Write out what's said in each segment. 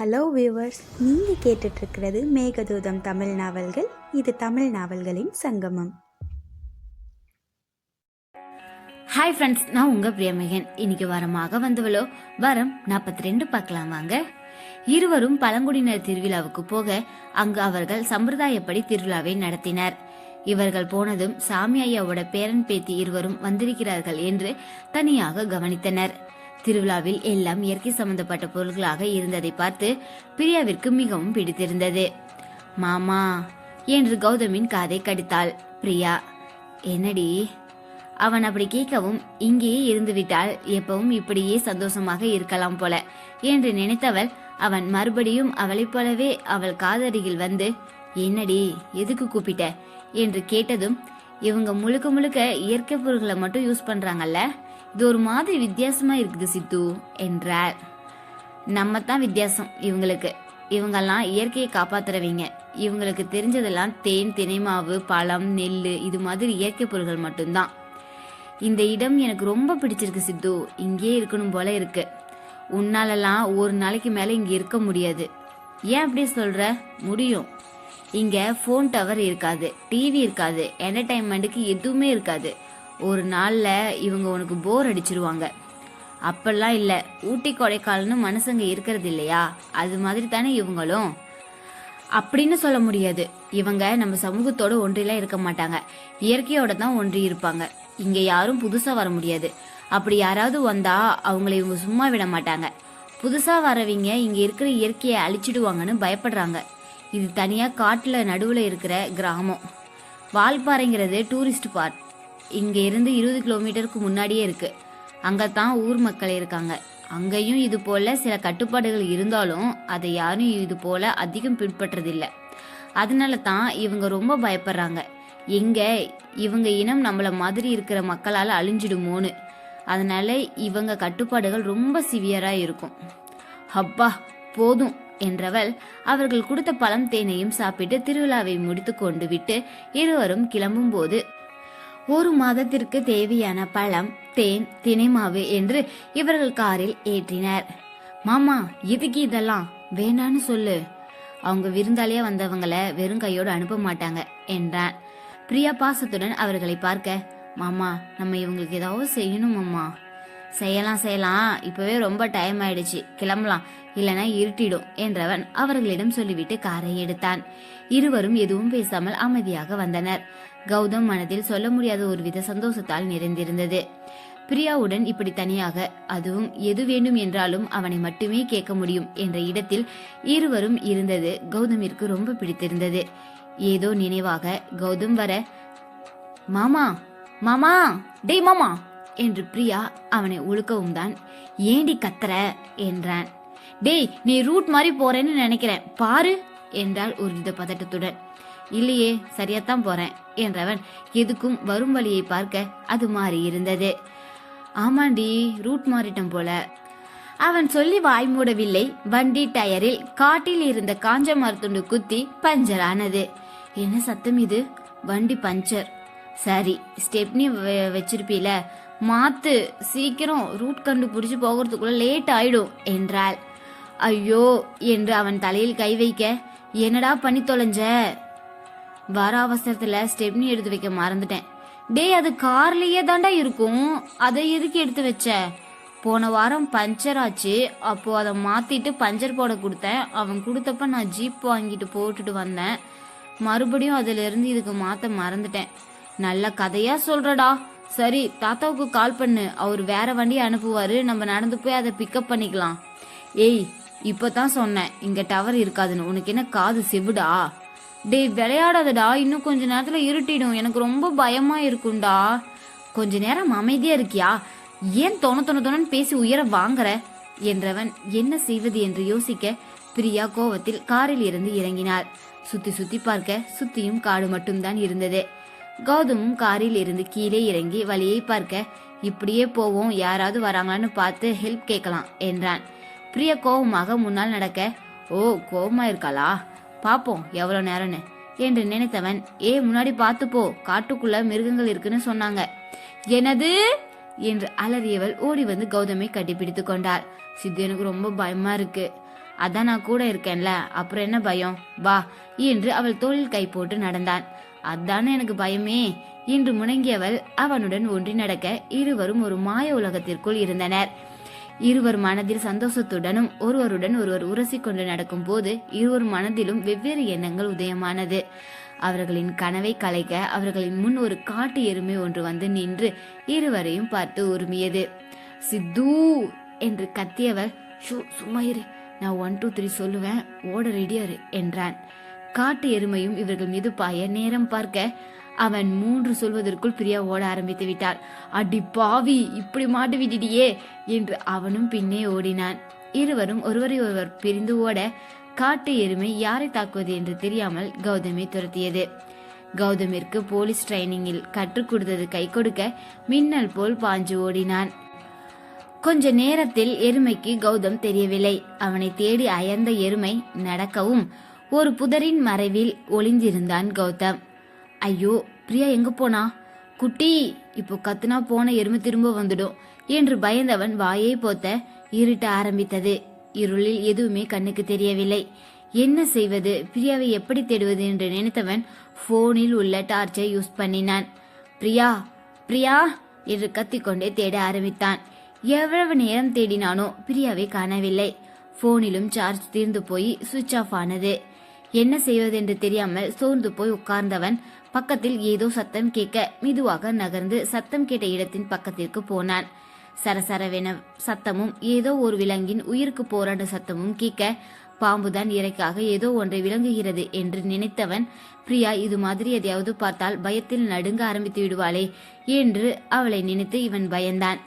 Hello viewers நீங்கள் கேட்டுட்ருக்கிறது மேகதூதம் தமிழ் நாவல்கள். இது தமிழ் நாவல்களின் சங்கமம். ஹாய் ஃப்ரெண்ட்ஸ் நான் உங்கள் பிரியமகன். இன்னைக்கு வரமாக வந்தவளோ வரம் நாற்பத்தி ரெண்டு பார்க்கலாம் வாங்க. இருவரும் பழங்குடியினர் திருவிழாவுக்கு போக அங்கு அவர்கள் சம்பிரதாயப்படி திருவிழாவை நடத்தினர். இவர்கள் போனதும் சாமி ஐயாவோட பேரன் பேத்தி இருவரும் வந்திருக்கிறார்கள் என்று தனியாக கவனித்தனர். திருவிழாவில் எல்லாம் இயற்கை சம்பந்தப்பட்ட பொருட்களாக இருந்ததை பார்த்து பிரியாவிற்கு மிகவும் பிடித்திருந்தது. மாமா என்று கௌதமின் காதை கடித்தாள். பிரியா என்னடி? அவன் அப்படி கேட்கவும் இங்கேயே இருந்துவிட்டால் எப்பவும் இப்படியே சந்தோஷமாக இருக்கலாம் போல என்று நினைத்தவள். அவன் மறுபடியும் அவளைப் போலவே அவள் காதருகில் வந்து என்னடி எதுக்கு கூப்பிட்ட? என்று கேட்டதும் இவங்க முழுக்க முழுக்க இயற்கை பொருட்களை மட்டும் யூஸ் பண்றாங்கல்ல? இது ஒரு மாதிரி வித்தியாசமாக இருக்குது சித்து என்றார். நம்ம தான் வித்தியாசம் இவங்களுக்கு. இவங்கெல்லாம் இயற்கையை காப்பாத்துறவங்க. இவங்களுக்கு தெரிஞ்சதெல்லாம் தேன் தினைமாவு பழம் நெல் இது மாதிரி இயற்கை பொருட்கள் மட்டும்தான். இந்த இடம் எனக்கு ரொம்ப பிடிச்சிருக்கு சித்து. இங்கே இருக்கணும் போல இருக்கு. உன்னாலலாம் ஒரு நாளைக்கு மேலே இங்கே இருக்க முடியாது. ஏன் அப்படி சொல்ற? முடியும். இங்க ஃபோன் டவர் இருக்காது டிவி இருக்காது என்டர்டைன்மெண்ட்டுக்கு எதுவுமே இருக்காது. ஒரு நாளில் இவங்க உனக்கு போர் அடிச்சிருவாங்க. அப்பெல்லாம் இல்லை ஊட்டி கொடைக்கால்னு மனுஷங்க இருக்கிறது இல்லையா அது மாதிரி தானே இவங்களும். அப்படின்னு சொல்ல முடியாது. இவங்க நம்ம சமூகத்தோட ஒன்றிலாம் இருக்க மாட்டாங்க. இயற்கையோட தான் ஒன்றி இருப்பாங்க. இங்க யாரும் புதுசா வர முடியாது. அப்படி யாராவது வந்தா அவங்கள இவங்க சும்மா விட மாட்டாங்க. புதுசா வரவங்க இங்க இருக்கிற இயற்கையை அழிச்சிடுவாங்கன்னு பயப்படுறாங்க. இது தனியா காட்டுல நடுவுல இருக்கிற கிராமம். வால்பாறைங்கிறது டூரிஸ்ட் பார்ட் இங்கே இருந்து இருபது கிலோமீட்டருக்கு முன்னாடியே இருக்கு. அங்கதான் ஊர் மக்கள் இருக்காங்க. அங்கேயும் இது போல சில கட்டுப்பாடுகள் இருந்தாலும் அதை யாரும் இது போல அதிகம் பின்பற்றதில்லை. அதனால தான் இவங்க ரொம்ப பயப்படுறாங்க. எங்க இவங்க இனம் நம்மள மாதிரி இருக்கிற மக்களால் அழிஞ்சிடுமோன்னு. அதனால இவங்க கட்டுப்பாடுகள் ரொம்ப சிவியரா இருக்கும். அப்பா போதும் என்றவள் அவர்கள் கொடுத்த பழம் தேனையும் சாப்பிட்டு திருவிழாவை முடித்து கொண்டு விட்டு இருவரும் கிளம்பும்போது ஒரு மாதத்திற்கு தேவையான பழம் தேன் தினைமாவு என்று இவர்கள் காரில் ஏற்றினர். மாமா எதுக்கு இதெல்லாம்? வேணான்னு சொல்லு. அவங்க விருந்தாளியா வந்தவங்களை வெறும் கையோடு அனுப்ப மாட்டாங்க என்றான். பிரியா பாசத்துடன் அவர்களை பார்க்க மாமா நம்ம இவங்களுக்கு ஏதாவது செய்யணும் மாமா. செய்யலாம் செய்யலாம். இப்பவே ரொம்ப டைம் ஆயிடுச்சு. கிளம்பலாம். இல்லனா இருட்டிடும் என்றவன் அவர்களிடம் சொல்லிவிட்டு காரை எடுத்தான். இருவரும் எதுவும் பேசாமல் அமைதியாக வந்தனர். கௌதம் மனதில் சொல்ல முடியாத ஒருவித சந்தோஷத்தால் நிறைந்திருந்தது. பிரியாவுடன் இப்படி தனியாக அதுவும் எது வேண்டும் என்றாலும் அவனை மட்டுமே கேட்க முடியும் என்ற இடத்தில் இருவரும் இருந்தது கௌதமிற்கு ரொம்ப பிடித்திருந்தது. ஏதோ நினைவாக கௌதம் வர மாமா மாமா டேய் மாமா என்று பிரியா அவனை ஒழுக்கவும் தான். ஏண்டி கத்துற? என்றான். டேய் நீ ரூட் மாதிரி போறேன்னு நினைக்கிறேன். பாரு என்றாள் ஒருவித பதட்டத்துடன். இல்லையே சரியாத்தான் போறேன் என்றவன் எதுக்கும் வரும் வழியை பார்க்க அது மாறி இருந்தது. ஆமாண்டி ரூட் மாறிட்டம் போல. அவன் சொல்லி வாய் மூடவில்லை. வண்டி டயரில் காட்டில் இருந்த காஞ்ச மரத்துண்டு குத்தி பஞ்சர் ஆனது. என்ன சத்தம் இது? வண்டி பஞ்சர். சரி ஸ்டெப்னி வச்சிருப்பீல மாத்து சீக்கிரம் ரூட் கண்டுபிடிச்சு போகிறதுக்குள்ள லேட் ஆயிடும் என்றாள். ஐயோ என்று அவன் தலையில் கை வைக்க என்னடா பண்ணி தொலைஞ்ச? வர அவசரத்துல ஸ்டெப்னி எடுத்து வைக்க மறந்துட்டேன். டேய் அது கார்லயே தாண்டா இருக்கும். அதை எதுக்கு எடுத்து வச்ச? போன வாரம் பஞ்சர் ஆச்சு. அப்போ அதை மாத்திட்டு பஞ்சர் போட கொடுத்தேன். அவன் கொடுத்தப்ப நான் ஜீப் வாங்கிட்டு போட்டுட்டு வந்தேன். மறுபடியும் அதுல இருந்து இதுக்கு மாத்த மறந்துட்டேன். நல்ல கதையா சொல்றடா. சரி தாத்தாவுக்கு கால் பண்ணு. அவர் வேற வண்டி அனுப்புவாரு. நம்ம நடந்து போய் அதை பிக்கப் பண்ணிக்கலாம். ஏய் இப்பதான் சொன்னேன். இங்க டவர் இருக்காதுன்னு. உனக்கு என்ன காது செவிடா? டேய் விளையாடாதடா. இன்னும் கொஞ்ச நேரத்துல இருட்டிடும். எனக்கு ரொம்ப பயமா இருக்கும்டா. கொஞ்ச நேரம் அமைதியா இருக்கியா? ஏன் தொண தொண தொணன்னு பேசி உயர வாங்குற? என்றவன் என்ன செய்வது? என்று யோசிக்க பிரியா கோவத்தில் காரில் இருந்து இறங்கினார் சுத்தி சுத்தி பார்க்க சுத்தியும் காடு மட்டும்தான் இருந்தது. கௌதமும் காரில் இருந்து கீழே இறங்கி வழியை பார்க்க இப்படியே போவோம் யாராவது வராங்களான்னு பார்த்து ஹெல்ப் கேட்கலாம் என்றான். பிரியா கோபமாக முன்னால் நடக்க ஓ கோபமா இருக்காளா? பாப்போம் எவ்வளவு நேரம்னு என்று நினைத்தவன் ஏ முன்னாடி பார்த்து போ காட்டுக்குள்ள மிருகங்கள் இருக்குன்னு சொன்னாங்க. எனது என்று அலறியவள் ஓடி வந்து கௌதமை கட்டிப்பிடித்து கொண்டாள். சித்து எனக்கு ரொம்ப பயமா இருக்கு. அதான் நான் கூட இருக்கேன்ல அப்புறம் என்ன பயம்? வா என்று அவள் தோளில் கை போட்டு நடந்தான். அதானே எனக்கு பயமே? என்று முணங்கியவள் அவனுடன் ஒன்றி நடக்க இருவரும் ஒரு மாய உலகத்திற்குள் இருந்தனர். இருவர் மனதில் சந்தோஷத்துடனும் ஒருவருடன் ஒருவர் உரசிக்கொண்டு நடக்கும் போது இருவர் மனதிலும் வெவ்வேறு எண்ணங்கள் உதயமானது. அவர்களின் கனவை கலைக்க அவர்களின் முன் ஒரு காட்டு எருமை ஒன்று வந்து நின்று இருவரையும் பார்த்து உருமியது. சித்து என்று கத்தியவர் ஷூ சும்மா இரு. நான் ஒன் டூ த்ரீ சொல்லுவேன். ஓட ரெடியாரு என்றான். காட்டு எருமையும் இவர்கள் மீது பாய நேரம் பார்க்க அவன் மூன்று சொல்வதற்குள் பிரியா ஓட ஆரம்பித்து விட்டாள். அடி பாவி இப்படி மாட்டு விட்டுடியே என்று அவனும் பின்னே ஓடினான். இருவரும் ஒருவரை ஒருவர் பிரிந்து ஓட காட்டு எருமை யாரை தாக்குவது என்று தெரியாமல் கௌதமை துரத்தியது. கௌதமிற்கு போலீஸ் ட்ரைனிங்கில் கற்றுக் கொடுத்தது கை கொடுக்க மின்னல் போல் பாஞ்சு ஓடினான். கொஞ்ச நேரத்தில் எருமைக்கு கௌதம் தெரியவில்லை. அவனை தேடி அயர்ந்த எருமை நடக்கவும் ஒரு புதரின் மறைவில் ஒளிந்திருந்தான் கௌதம். ஐயோ பிரியா எங்க போனா? குட்டி இப்போ கத்துனா போன எருமை திரும்ப வந்துடும் என்று பயந்தவன் வாயை போத்த இருட்ட ஆரம்பித்தது. இருளில் எதுவுமே கண்ணுக்கு தெரியவில்லை. என்ன செய்வது? பிரியாவை எப்படி தேடுவது? என்று நினைத்தவன் போனில் உள்ள டார்ச்சை யூஸ் பண்ணினான். பிரியா பிரியா என்று கத்திக்கொண்டே தேட ஆரம்பித்தான். எவ்வளவு நேரம் தேடினானோ பிரியாவை காணவில்லை. போனிலும் சார்ஜ் தீர்ந்து போய் சுவிட்ச் ஆஃப் ஆனது. என்ன செய்வதென்று தெரியாமல் சோர்ந்து போய் உட்கார்ந்தவன் பக்கத்தில் ஏதோ சத்தம் கேட்க மெதுவாக நகர்ந்து சத்தம் கேட்ட இடத்தின் பக்கத்திற்கு போனான். சரசரவென சத்தமும் ஏதோ ஒரு விலங்கின் உயிருக்கு போராட சத்தமும் கேட்க பாம்புதான் இறைக்காக ஏதோ ஒன்றை விளங்குகிறது என்று நினைத்தவன் பிரியா இது மாதிரி எதையாவது பார்த்தால் பயத்தில் நடுங்க ஆரம்பித்து விடுவாளே என்று அவளை நினைத்து இவன் பயந்தான்.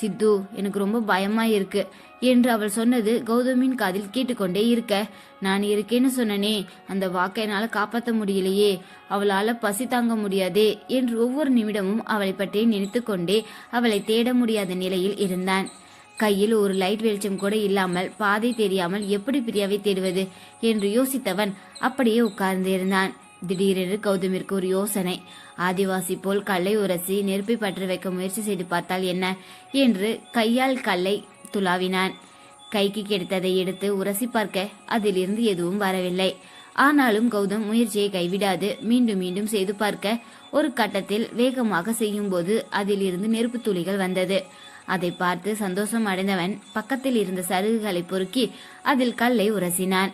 சித்து எனக்கு ரொம்ப பயமா இருக்கு. என்று அவள் சொன்னது கௌதமின் காதில் கேட்டுக்கொண்டே இருக்க. நான் இருக்கேன்னு சொன்னனே அந்த வாக்கை என்னால காப்பாற்ற முடியலையே. அவளால பசி தாங்க முடியாதே என்று ஒவ்வொரு நிமிடமும் அவளை பற்றி நினைத்து கொண்டே அவளை தேட முடியாத நிலையில் இருந்தான். கையில் ஒரு லைட் வெளிச்சம் கூட இல்லாமல் பாதை தெரியாமல் எப்படி பிரியாவை தேடுவது என்று யோசித்தவன் அப்படியே உட்கார்ந்து இருந்தான் திடீரென்று கௌதமிற்கு ஒரு யோசனை. ஆதிவாசி போல் கல்லை உரசி நெருப்பை பற்ற வைக்க முயற்சி செய்து பார்த்தால் என்ன? என்று கையால் கல்லை துளாவினான். கைக்கு கிடைத்ததை எடுத்து உரசி பார்க்க அதிலிருந்து எதுவும் வரவில்லை. ஆனாலும் கௌதம் முயற்சியை கைவிடாது மீண்டும் மீண்டும் செய்து பார்க்க ஒரு கட்டத்தில் வேகமாக செய்யும்போது அதிலிருந்து நெருப்பு துளிகள் வந்தது. அதை பார்த்து சந்தோஷம் அடைந்தவன் பக்கத்தில் இருந்த சருகுகளை பொறுக்கி அதில் கல்லை உரசினான்.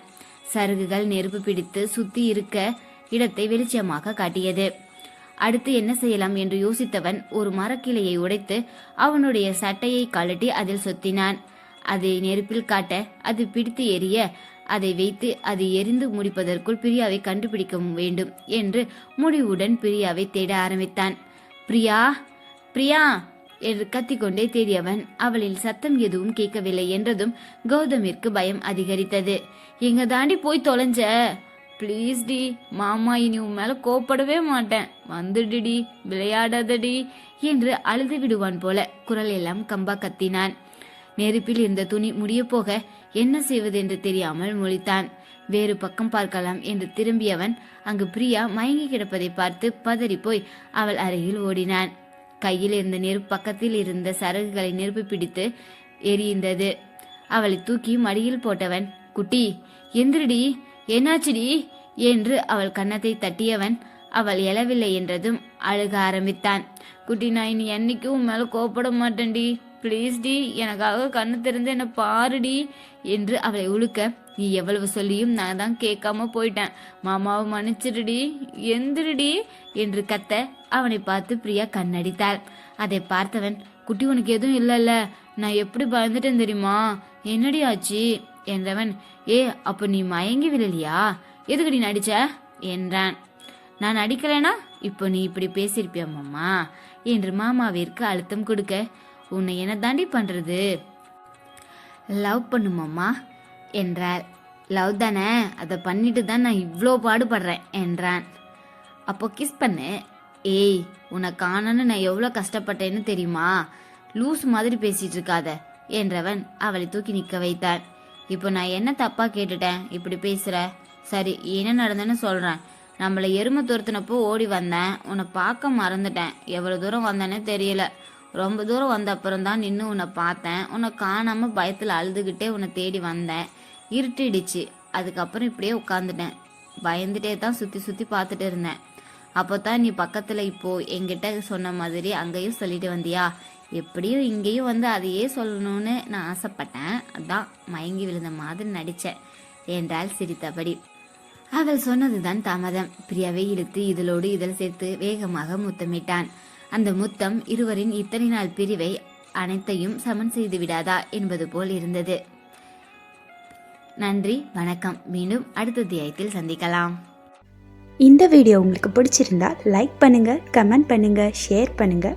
சருகுகள் நெருப்பு பிடித்து சுத்தி இருக்க இடத்தை வெளிச்சமாக காட்டியது. அடுத்து என்ன செய்யலாம் என்று யோசித்தவன் ஒரு மரக்கிளையை உடைத்து அவனுடைய சட்டையை கழட்டி அதில் சொத்தினான். அதை நெருப்பில் காட்ட அது பிடித்து எரிய அதை வைத்து அது எரிந்து முடிப்பதற்குள் பிரியாவை கண்டுபிடிக்க வேண்டும் என்று முடிவுடன் பிரியாவை தேட ஆரம்பித்தான். பிரியா பிரியா என்று கத்திக்கொண்டே தேடியவன் அவளில் சத்தம் எதுவும் கேட்கவில்லை என்றதும் கௌதமிற்கு பயம் அதிகரித்தது. எங்க தாண்டி போய் தொலைஞ்ச? ப்ளீஸ் டி மாமா இனி உன் மேல கோப்படவே மாட்டேன். வந்துடுடி விளையாடாதடி என்று அழுது விடுவான் போல குரல் எல்லாம் கம்பா கத்தினான். நெருப்பில் இருந்த துணி முடிய போக என்ன செய்வதென்று தெரியாமல் முழித்தான். வேறு பக்கம் பார்க்கலாம் என்று திரும்பியவன் அங்கு பிரியா மயங்கி கிடப்பதை பார்த்து பதறிப்போய் அவள் அருகில் ஓடினான். கையில் இருந்த நெருப்பு பக்கத்தில் இருந்த சரகுகளை நெருப்பு பிடித்து எரிந்தது. அவளை தூக்கி மடியில் போட்டவன் குட்டி எந்திரடி என்னாச்சுடி? என்று அவள் கன்னத்தை தட்டியவன் அவள் எழவில்லை என்றதும் அழுக ஆரம்பித்தான். குட்டி நான் இனி என்னைக்கும் உன் மேல கோப்பட மாட்டேன்டி? ப்ளீஸ் டி எனக்காக கண்ணு திறந்து என்னை பாருடி என்று அவளை உழுக்க நீ எவ்வளவு சொல்லியும் நான் தான் கேட்காம போயிட்டேன். மாமாவை மன்னிச்சிருடி எந்திரடி என்று கத்த அவனை பார்த்து பிரியா கண்ணடித்தாள். அதை பார்த்தவன் குட்டி உனக்கு எதுவும் இல்லைல்ல நான் எப்படி பயந்துட்டேன் தெரியுமா? என்னடி ஆச்சு? என்றவன் ஏ அப்ப நீ மயங்கி விழலியா? நீ நடிச்ச? என்றான். நான் நடிக்கலைனா இப்போ நீ இப்படி பேசியிருப்பியா மாமா? என்று மாமாவிற்கு அழுத்தம் கொடுக்க உன்னை என்ன தாண்டி பண்றது? லவ் பண்ணுமாம்மா என்றாள். லவ் தானே? அதை பண்ணிட்டு தான் நான் இவ்வளோ பாடுபடுறேன் என்றான். அப்போ கிஸ் பண்ணு. ஏய் உன்னை காணன்னு நான் எவ்வளோ கஷ்டப்பட்டேன்னு தெரியுமா? லூஸ் மாதிரி பேசிட்டு இருக்காத என்றவன் அவளை தூக்கி நிற்க வைத்தான். இப்போ நான் என்ன தப்பா கேட்டுட்டேன்? இப்படி பேசுற? சரி என்ன நடந்தேன்னு சொல்றேன். நம்மளை எருமை துரத்தினப்போ ஓடி வந்தேன். உன்னை பார்க்க மறந்துட்டேன். எவ்வளோ தூரம் வந்தேனே தெரியல. ரொம்ப தூரம் வந்த அப்புறம் தான் நின்று உன்னை பார்த்தேன். உன்னை காணாம பயத்தில் அழுதுகிட்டே உன்னை தேடி வந்தேன். இருட்டிடுச்சு. அதுக்கப்புறம் இப்படியே உட்காந்துட்டேன் பயந்துட்டே தான் சுற்றி சுற்றி பார்த்துட்டு இருந்தேன். அப்போ தான் நீ பக்கத்தில் இப்போ என்கிட்ட சொன்ன மாதிரி அங்கேயும் சொல்லிட்டு வந்தியா? எப்படியும் இங்கேயும் வந்து அதையே சொல்லணும்னு நான் ஆசைப்பட்டேன். அதான் மயங்கி விழுந்த மாதிரி நடித்தேன் என்றால் சிரித்தபடி. அவள் சொன்னதுதான் தாமதம். பிரியாவை இழுத்து இதழோடு இதழ் சேர்த்து வேகமாக முத்தமிட்டான். அந்த முத்தம் இருவரின் இத்தனை நாள் பிரிவை அனைத்தையும் சமன் செய்து விடாதா என்பது போல் இருந்தது. நன்றி வணக்கம். மீண்டும் அடுத்த தியாயத்தில் சந்திக்கலாம். இந்த வீடியோ உங்களுக்கு பிடிச்சிருந்தா லைக் பண்ணுங்க கமெண்ட் பண்ணுங்க ஷேர் பண்ணுங்க.